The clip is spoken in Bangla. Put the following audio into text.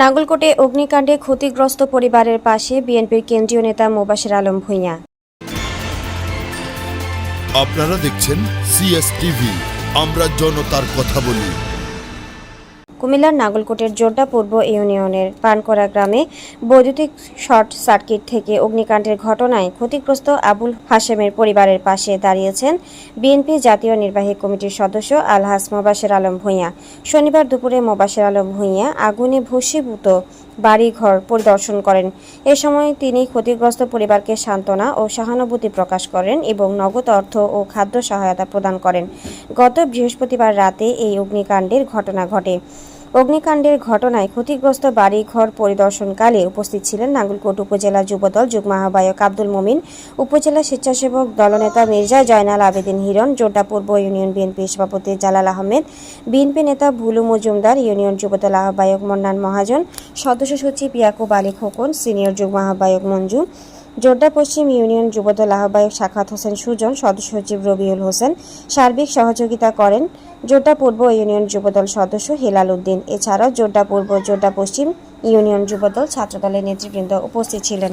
নাগলকোটে অগ্নিকাণ্ডে ক্ষতিগ্রস্ত পরিবারের পাশে বিএনপির কেন্দ্রীয় নেতা মোবাশের আলম ভূঁইয়া। আপনারা দেখছেন সিএসটিভি আমরা জনতার কথা বলি। কুমিল্লার নাগলকোটের জোড্ডা পূর্ব ইউনিয়নের পানকরা গ্রামে বৈদ্যুতিক শর্ট সার্কিট থেকে অগ্নিকাণ্ডের ঘটনায় ক্ষতিগ্রস্ত আবুল হাশেমের পরিবারের পাশে দাঁড়িয়েছেন বিএনপি জাতীয় নির্বাহী কমিটির সদস্য আলহাস মোবাশের আলম ভূঁইয়া। শনিবার দুপুরে মোবাশের আলম ভূঁইয়া আগুনে ভূষীভূত বাড়িঘর পরিদর্শন করেন। এ সময় তিনি ক্ষতিগ্রস্ত পরিবারকে সান্ত্বনা ও সহানুভূতি প্রকাশ করেন এবং নগদ অর্থ ও খাদ্য সহায়তা প্রদান করেন। গত বৃহস্পতিবার রাতে এই অগ্নিকাণ্ডের ঘটনা ঘটে। অগ্নিকাণ্ডের ঘটনায় ক্ষতিগ্রস্ত বাড়িঘর পরিদর্শনকালে উপস্থিত ছিলেন নাঙ্গলকোট উপজেলা যুবদল যুগ্ম আহ্বায়ক আব্দুল মমিন, উপজেলা স্বেচ্ছাসেবক দলনেতা মির্জা জয়নাল আবেদিন হিরণ জোড্ডা পূর্ব ইউনিয়ন বিএনপি সভাপতি জালাল আহমেদ, বিএনপি নেতা ভুলু মজুমদার, ইউনিয়ন যুবদল আহ্বায়ক মন্নান মহাজন, সদস্য সচিব ইয়াকুব আলী খোকন, সিনিয়র যুগ্ম আহ্বায়ক মঞ্জু জোড্ডা পশ্চিম ইউনিয়ন যুবদল আহ্বায়ক সাখাত হোসেন সুজন, সদস্য সচিব রবিউল হোসেন সার্বিক সহযোগিতা করেন জোড্ডা পূর্ব ইউনিয়ন যুবদল সদস্য হেলাল উদ্দিন। এছাড়াও জোড্ডা পূর্ব জোড্ডা পশ্চিম ইউনিয়ন যুবদল ছাত্রদলের নেতৃবৃন্দ উপস্থিত ছিলেন।